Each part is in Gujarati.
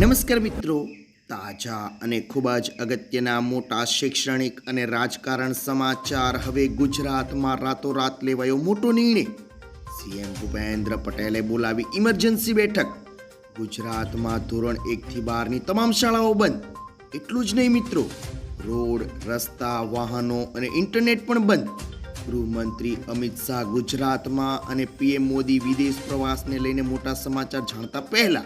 નમસ્કાર મિત્રો. તાજા અને ખૂબ જ અગત્યના મોટા શૈક્ષણિક અને રાજકારણ સમાચાર હવે ગુજરાતમાં રાતોરાત લેવાયો મોટો નિર્ણય. સીએમ ભૂપેન્દ્ર પટેલે બોલાવી ઇમરજન્સી બેઠક. ગુજરાતમાં ધોરણ એકથી બારની તમામ શાળાઓ બંધ. એટલું જ નહીં મિત્રો. રોડ, રસ્તા, વાહનો અને ઇન્ટરનેટ પણ બંધ. ગૃહમંત્રી અમિત શાહ ગુજરાતમાં અને પીએમ મોદી વિદેશ પ્રવાસને લઈને મોટા સમાચાર જાણતા પહેલા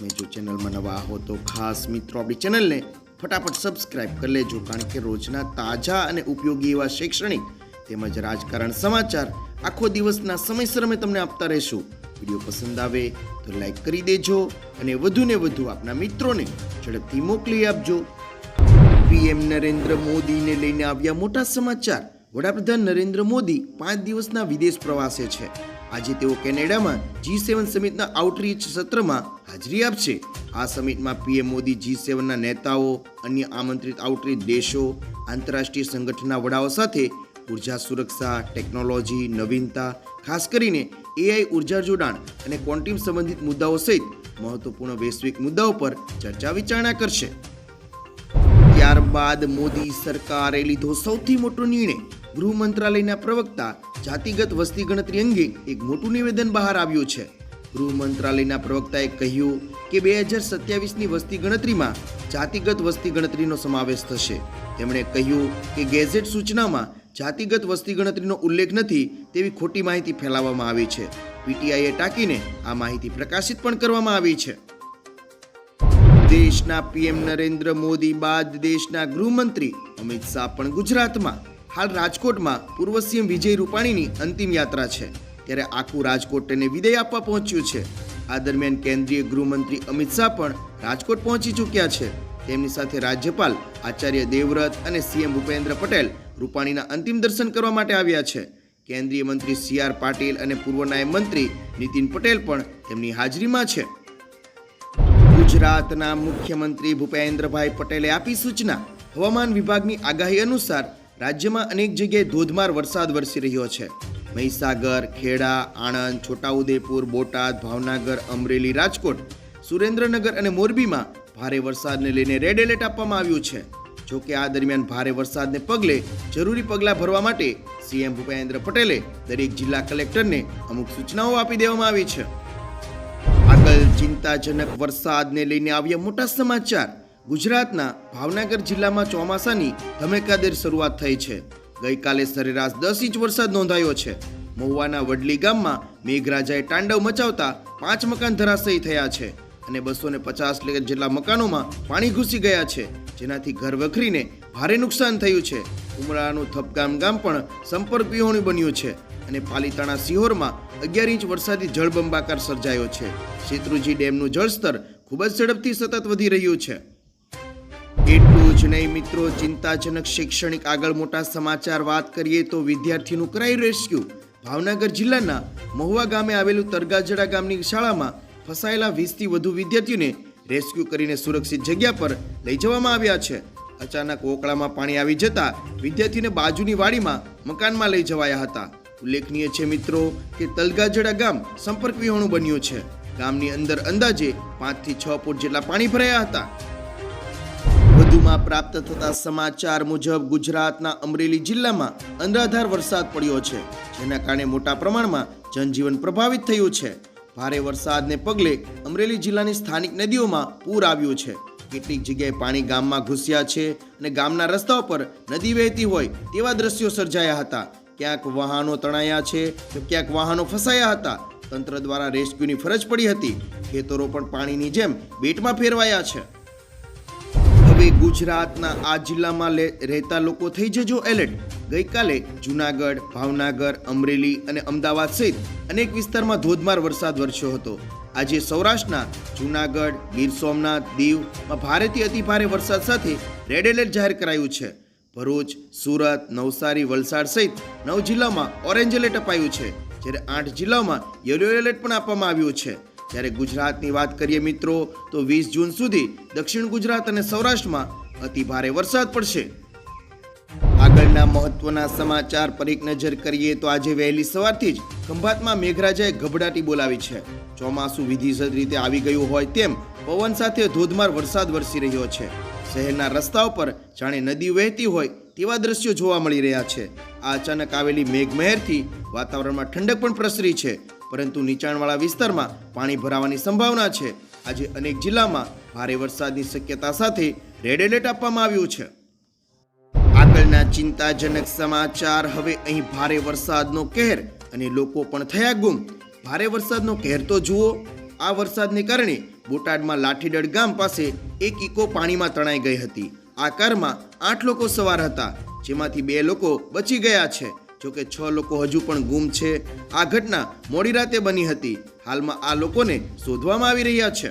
તમે જો ચેનલમાં નવા હો તો ખાસ મિત્રો આપણી ચેનલને ફટાફટ સબસ્ક્રાઇબ કરી લેજો, કારણ કે રોજના તાજા અને ઉપયોગી એવા શૈક્ષણિક તેમજ રાજકારણ સમાચાર આખો દિવસના સમયસર અમે તમને આપતા રહીશું. વીડિયો પસંદ આવે તો લાઈક કરી દેજો અને વધુને વધુ આપના મિત્રોને ઝડપથી મોકલી આપજો. પીએમ નરેન્દ્ર મોદીને લઈને આવ્યા મોટા સમાચાર. વડાપ્રધાન નરેન્દ્ર મોદી પાંચ દિવસના વિદેશ પ્રવાસે છે. આજે તેઓ કેનેડામાં જી સેવન સમિટના આઉટરીચ સત્રમાં હાજરી આપશે. આ સમિટમાં પીએમ મોદી જી સેવનના નેતાઓ, અન્ય આમંત્રિત આઉટરીચ દેશો, આંતરરાષ્ટ્રીય સંગઠનના વડાઓ સાથે ઊર્જા સુરક્ષા ટેકનોલોજી નવીનતા, ખાસ કરીને એઆઈ ઊર્જા જોડાણ અને ક્વોન્ટિમ સંબંધિત મુદ્દાઓ સહિત મહત્વપૂર્ણ વૈશ્વિક મુદ્દાઓ પર ચર્ચા વિચારણા કરશે. ત્યારબાદ મોદી સરકારે લીધો સૌથી મોટો નિર્ણય ગૃહ મંત્રાલયના પ્રવક્તા જાતિગત વસ્તી ગણતરી અંગે એક મોટું નિવેદન બહાર આવ્યું છે. ગૃહ મંત્રાલયના પ્રવક્તાએ કહ્યું કે બે હજાર સત્યાવીસની વસ્તી ગણતરીમાં જાતિગત વસ્તી ગણતરીનો સમાવેશ થશે. તેમણે કહ્યું કે ગેઝેટ સૂચનામાં જાતિગત વસ્તી ગણતરીનો ઉલ્લેખ નથી તેવી ખોટી માહિતી ફેલાવવામાં આવી છે. પીટીઆઈએ ટાંકીને આ માહિતી પ્રકાશિત પણ કરવામાં આવી છે. દેશના પીએમ નરેન્દ્ર મોદી બાદ દેશના ગૃહમંત્રી અમિત શાહ પણ ગુજરાતમાં હાલ રાજકોટમાં પૂર્વ સીએમ વિજય રૂપાણીની અંતિમ યાત્રા છે. ત્યારે આખું રાજકોટ તેને વિદાય આપવા પહોંચ્યું છે. આ દરમિયાન કેન્દ્રીય ગૃહમંત્રી અમિત શાહ પણ રાજકોટ પહોંચી ચૂક્યા છે. તેમની સાથે રાજ્યપાલ આચાર્ય દેવવ્રત અને સીએમ ભૂપેન્દ્ર પટેલ રૂપાણીના અંતિમ દર્શન કરવા માટે આવ્યા છે. કેન્દ્રીય મંત્રી સી આર પાટીલ અને પૂર્વ નાયબ મંત્રી નીતિન પટેલ પણ તેમની હાજરીમાં છે. ગુજરાતના મુખ્યમંત્રી ભૂપેન્દ્રભાઈ પટેલે આપી સૂચના. હવામાન વિભાગની આગાહી અનુસાર રાજ્યમાં અનેક જગ્યાએ ધોધમાર વરસાદ વરસી રહ્યો છે. મહીસાગર, ખેડા, આણંદ, છોટાઉદેપુર, બોટાદ, ભાવનગર, અમરેલી, રાજકોટ, સુરેન્દ્રનગર અને મોરબીમાં ભારે વરસાદને લઈને રેડ એલર્ટ આપવામાં આવ્યું છે. જો કે આ દરમિયાન ભારે વરસાદને પગલે જરૂરી પગલાં ભરવા માટે સીએમ ભૂપેન્દ્ર પટેલે દરેક જિલ્લા કલેક્ટરને અમુક સૂચનાઓ આપી દેવામાં આવી છે. આગળ ચિંતાજનક વરસાદને લઈને આવ્યા મોટા સમાચાર. ગુજરાતના ભાવનગર જિલ્લામાં ચોમાસાની ધમેકાદેર શરૂઆત થઈ છે. ગઈકાલે સરેરાશ દસ ઇંચ વરસાદ નોંધાયો છે. મહુવાના વડલી ગામમાં મેઘરાજાએ તાંડવ મચાવતા પાંચ મકાન ધરાશયી થયા છે અને બસો ને પચાસ જેટલા મકાનોમાં પાણી ઘૂસી ગયા છે, જેનાથી ઘર વખરીને ભારે નુકસાન થયું છે. ઉમરાનું થપગામ ગામ પણ સંપર્ક વિહોણું બન્યું છે અને પાલીતાણા સિહોરમાં અગિયાર ઇંચ વરસાદી જળબંબાકાર સર્જાયો છે. શેત્રુજી ડેમનું જળસ્તર ખૂબ જ ઝડપથી સતત વધી રહ્યું છે. એટલું જ નહીં મિત્રો, ચિંતાજનક શૈક્ષણિક આગળ મોટા સમાચાર વાત કરીએ તો વિદ્યાર્થીનું કરાયું રેસ્ક્યુ. ભાવનગર જિલ્લાના મહુવા ગામે આવેલું તરગાજડા ગામની શાળામાં ફસાયેલા વીસથી વધુ વિદ્યાર્થીઓને રેસ્ક્યુ કરીને સુરક્ષિત જગ્યા પર લઈ જવામાં આવ્યા છે. અચાનક ઓકળામાં પાણી આવી જતા વિદ્યાર્થીને બાજુની વાડીમાં મકાનમાં લઈ જવાયા હતા. ઉલ્લેખનીય છે મિત્રો કે તલગાજડા ગામ સંપર્ક વિહોણું બન્યું છે. ગામની અંદર અંદાજે પાંચથી છ ફૂટ જેટલા પાણી ભરાયા હતા. વધુમાં પ્રાપ્ત થતા સમાચાર મુજબ ગુજરાતના અમરેલી જિલ્લામાં અનરાધાર વરસાદ પડ્યો છે, જેના કારણે મોટા પ્રમાણમાં જનજીવન પ્રભાવિત થયું છે. ભારે વરસાદને પગલે અમરેલી જિલ્લાની સ્થાનિક નદીઓમાં પૂર આવ્યું છે. કેટલીક જગ્યાએ પાણી ગામમાં ઘૂસ્યા છે અને ગામના રસ્તાઓ પર નદી વહેતી હોય તેવા દ્રશ્યો સર્જાયા હતા. ક્યાંક વાહનો તણાયા છે તો ક્યાંક વાહનો ફસાયા હતા. તંત્ર દ્વારા રેસ્ક્યુની ફરજ પડી હતી. ખેતરો પણ પાણીની જેમ બેટમાં ફેરવાયા છે. હવે ગુજરાતના આ જિલ્લામાં રહેતા લોકો થઈ જજો એલર્ટ. ગઈકાલે જુનાગઢ, ભાવનગર, અમરેલી અને અમદાવાદ સહિત અનેક વિસ્તારમાં ધોધમાર વરસાદ વરસ્યો હતો. આજે સૌરાષ્ટ્રના જુનાગઢ, ગીર સોમનાથ દીવમાં ભારેથી અતિભારે વરસાદ સાથે રેડ એલર્ટ જાહેર કરાયું છે. ભરૂચ, સુરત, નવસારી, વલસાડ સહિત નવ જિલ્લામાં ઓરેન્જ એલર્ટ અપાયું છે. જ્યારે આઠ જિલ્લાઓમાં યલો એલર્ટ પણ આપવામાં આવ્યું છે. જ્યારે ગુજરાતની વાત કરીએ મિત્રો, તો વીસ જૂન સુધી દક્ષિણ ગુજરાત અને સૌરાષ્ટ્રમાં અતિ ભારે વરસાદ પડશે. આગળના મહત્વના સમાચાર પર એક નજર કરીએ તો આજે વહેલી સવારથી જ ખંભાતમાં મેઘરાજાએ ગભડાટી બોલાવી છે. ચોમાસું વિધિસર રીતે આવી ગયું હોય તેમ પવન સાથે ધોધમાર વરસાદ વરસી રહ્યો છે. શહેરના રસ્તાઓ પર જાણે નદી વહેતી હોય તેવા દ્રશ્યો જોવા મળી રહ્યા છે. આ અચાનક આવેલી મેઘમહેરથી વાતાવરણમાં ઠંડક પણ પ્રસરી છે. પરંતુ નીચાણવાળા વિસ્તારમાં પાણી ભરાવાની સંભાવના છે. આજે અનેક જિલ્લામાં ભારે વરસાદની શક્યતા સાથે રેડ એલર્ટ આપવામાં આવ્યું છે. આગળના ચિંતાજનક સમાચાર, હવે અહીં ભારે વરસાદનો કહેર અને લોકો પણ થયા ગુમ. ભારે વરસાદનો કહેર તો જુઓ, આ વરસાદને કારણે બોટાદમાં લાઠીડળ ગામ પાસે એક ઇકો પાણીમાં તણાઈ ગઈ હતી. આ કારમાં આઠ લોકો સવાર હતા, જેમાંથી બે લોકો બચી ગયા છે. જોકે છ લોકો હજુ પણ ગુમ છે. આ ઘટના મોડી રાતે બની હતી. હાલમાં આ લોકોને શોધવામાં આવી રહ્યા છે.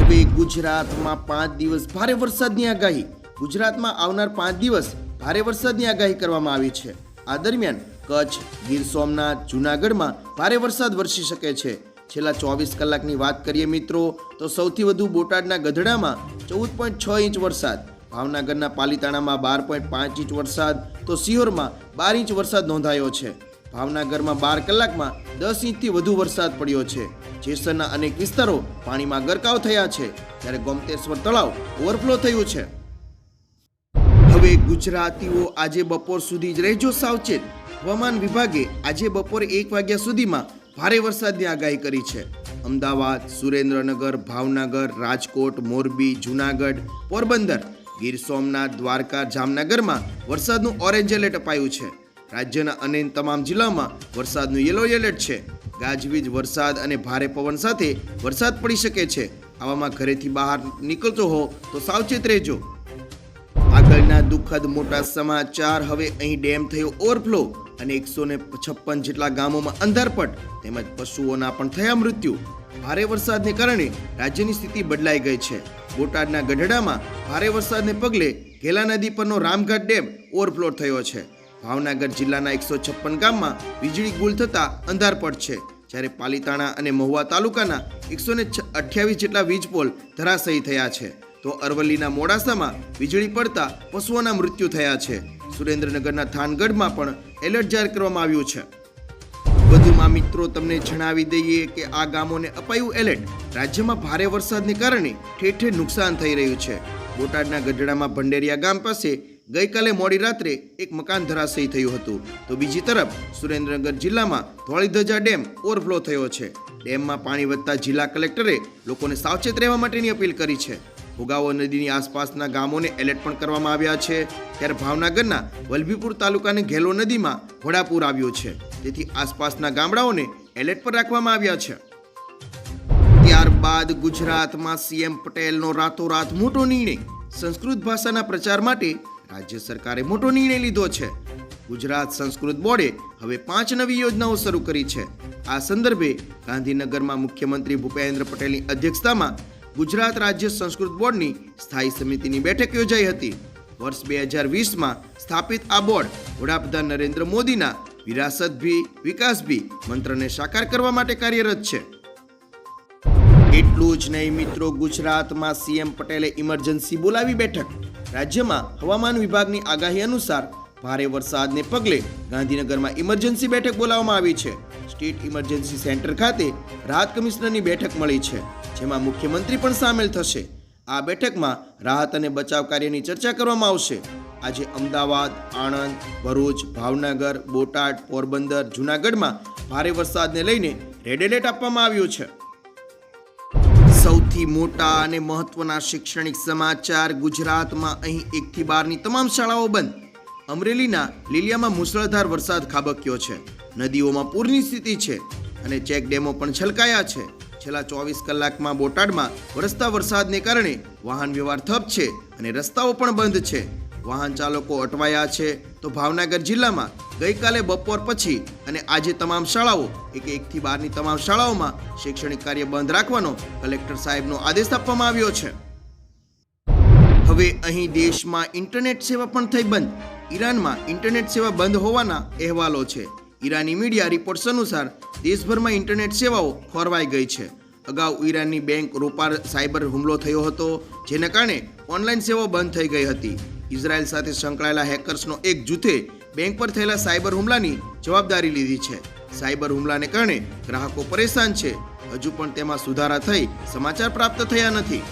હવે ગુજરાતમાં પાંચ દિવસ ભારે વરસાદની આગાહી. ગુજરાતમાં આવનાર પાંચ દિવસ ભારે વરસાદની આગાહી કરવામાં આવી છે. આ દરમિયાન કચ્છ, ગીર સોમનાથ, જૂનાગઢમાં ભારે વરસાદ વરસી શકે છે. છેલ્લા ચોવીસ કલાકની વાત કરીએ મિત્રો, તો સૌથી વધુ બોટાદના ગધડામાં ચૌદ પોઈન્ટ છ ઇંચ વરસાદ. ભાવનગરના પાલીતાણામાં બાર પોઈન્ટ પાંચ ઇંચ વરસાદ, તો સિહોરમાં બાર ઇંચ વરસાદ નોંધાયો છે. ભાવનગરમાં બાર કલાકમાં દસ ઇંચથી વધુ વરસાદ પડ્યો છે. જેસરના અનેક વિસ્તારો પાણીમાં ગરકાવ થયા છે, ત્યારે ગોમતેશ્વર તળાવ ઓવરફ્લો થયું છે. હવે ગુજરાતીઓ આજે બપોર સુધી જ રહેજો સાવચેત. હવામાન વિભાગે આજે બપોરે એક વાગ્યા સુધીમાં ભારે વરસાદની આગાહી કરી છે. અમદાવાદ, સુરેન્દ્રનગર, ભાવનગર, રાજકોટ, મોરબી, જૂનાગઢ, પોરબંદર ગીર સોમનાથ, દ્વારકા, જામનગરમાં વરસાદનું ઓરેન્જ એલર્ટ અપાયું છે. રાજ્યના અન્ય તમામ જિલ્લામાં વરસાદનું યલો એલર્ટ છે. ગાજવીજ વરસાદ અને ભારે પવન સાથે વરસાદ પડી શકે છે. આવામાં ઘરેથી બહાર નીકળતો હો તો સાવચેત રહેજો. આગળના દુઃખદ મોટા સમાચાર. હવે અહીં ડેમ થયો ઓવરફ્લો અને એકસો ને છપ્પન જેટલા ગામોમાં અંધારપટ તેમજ પશુઓના પણ થયા મૃત્યુ. ભારે વરસાદને કારણે રાજ્યની સ્થિતિ બદલાઈ ગઈ છે. બોટાદના ગઢડામાં ભારે વરસાદને પગલે ઘેલા નદી પરનો રામઘાટ ડેમ ઓવરફ્લો થયો છે. ભાવનગર જિલ્લાના એકસો છપ્પન ગામમાં વીજળી ગુલ થતા અંધારપટ છે. જ્યારે પાલીતાણા અને મહુવા તાલુકાના એકસો ને અઠ્યાવીસ જેટલા વીજ પોલ ધરાશયી થયા છે. તો અરવલ્લીના મોડાસામાં વીજળી પડતા પશુઓના મૃત્યુ થયા છે. સુરેન્દ્રનગરના થાનગઢમાં પણ એલર્ટ જાહેર કરવામાં આવ્યું છે. વધુમાં મિત્રો તમને જણાવી દઈએ કે આ ગામોને અપાયું એલર્ટ. રાજ્યમાં ભારે વરસાદને કારણે ઠેર ઠેર નુકસાન થઈ રહ્યું છે. બોટાદના ગઢડામાં ભંડેરિયા ગામ પાસે ગઈકાલે મોડી રાત્રે એક મકાન ધરાશયી થયું હતું. તો બીજી તરફ સુરેન્દ્રનગર જિલ્લામાં ધોળીધજા ડેમ ઓવરફ્લો થયો છે. ડેમમાં પાણી વધતા જિલ્લા કલેક્ટરે લોકોને સાવચેત રહેવા માટેની અપીલ કરી છે. ભોગાવો નદીની આસપાસના ગામોને એલર્ટ પણ કરવામાં આવ્યા છે. ત્યારે ભાવનગરના વલભીપુર તાલુકાની ઘેલો નદીમાં ઘોડાપૂર આવ્યું છે. તેથી આસપાસના ગામડાઓને એલર્ટ પર રાખવામાં આવ્યા છે. ત્યારબાદ ગુજરાતમાં સીએમ પટેલનો રાતોરાત મોટો નિર્ણય. સંસ્કૃત ભાષાના પ્રચાર માટે રાજ્ય સરકારે મોટો નિર્ણય લીધો છે. ગુજરાત સંસ્કૃત બોર્ડે હવે પાંચ નવી યોજનાઓ શરૂ કરી છે. આ સંદર્ભે ગાંધીનગરમાં મુખ્યમંત્રી ભૂપેન્દ્ર પટેલની અધ્યક્ષતામાં ગુજરાત રાજ્ય સંસ્કૃત બોર્ડની સ્થાયી સમિતિની બેઠક યોજાઈ હતી. વર્ષ બે હજાર વીસમાં સ્થાપિત આ બોર્ડ વડાપ્રધાન નરેન્દ્ર મોદીના વિરાસત ભી, વિકાસ ભી મંત્રને સાકાર કરવા માટે કાર્યરત છે. એટલું જ નહીં મિત્રો, ગુજરાતમાં સીએમ પટેલે ઇમરજન્સી બોલાવી બેઠક. રાજ્યમાં હવામાન વિભાગની આગાહી અનુસાર ભારે વરસાદને પગલે ગાંધીનગરમાં ઇમરજન્સી બેઠક બોલાવવામાં આવી છે. સ્ટેટ ઇમરજન્સી સેન્ટર ખાતે રાહત કમિશનરની બેઠક મળી છે, જેમાં મુખ્યમંત્રી પણ સામેલ થશે. આ બેઠકમાં રાહત અને બચાવ કાર્યની ચર્ચા કરવામાં આવશે. આજે અમદાવાદ, આણંદ, ભરૂચ, ભાવનગર, બોટાદ, પોરબંદર, જૂનાગઢમાં ભારે વરસાદને લઈને રેડ એલર્ટ આપવામાં આવ્યું છે. સૌથી મોટા અને મહત્વના શૈક્ષણિક સમાચાર ગુજરાતમાં અહીં એકથી બારની તમામ શાળાઓ બંધ. અમરેલીના લીલિયામાં મુસળધાર વરસાદ ખાબક્યો છે. નદીઓમાં પૂરની સ્થિતિ છે અને ચેક ડેમો પણ છલકાયા છે. છેલ્લા ચોવીસ કલાકમાં બોટાડમાં વરસતા વરસાદને કારણે વાહન વ્યવહાર ઠપ છે અને રસ્તાઓ પણ બંધ છે. વાહન ચાલકો અટવાયા છે તો ભાવનગર જિલ્લામાં ગઈકાલે બપોર પછી અને આજે તમામ શાળાઓ એક એકથી બારની તમામ શાળાઓમાં શૈક્ષણિક કાર્ય બંધ રાખવાનો કલેક્ટર સાહેબનો આદેશ આપવામાં આવ્યો છે. હવે અહીં દેશમાં ઇન્ટરનેટ સેવા પણ થઈ બંધ. ઈરાનમાં ઇન્ટરનેટ સેવા બંધ હોવાના અહેવાલો છે. ઈરાની મીડિયા રિપોર્ટ્સ અનુસાર, દેશભરમાં ઇન્ટરનેટ સેવાઓ ખોરવાઈ ગઈ છે. અગાઉ ઈરાનની બેંક રોપાર સાયબર હુમલો થયો હતો, જેના કારણે ઓનલાઈન સેવાઓ બંધ થઈ ગઈ હતી. ઇઝરાયલ સાથે સંકળાયેલા હેકર્સનો એક જૂથે બેંક પર થયેલા સાયબર હુમલાની જવાબદારી લીધી છે. સાયબર હુમલાને કારણે ગ્રાહકો પરેશાન છે. હજુ પણ તેમાં સુધારા થઈ સમાચાર પ્રાપ્ત થયા નથી.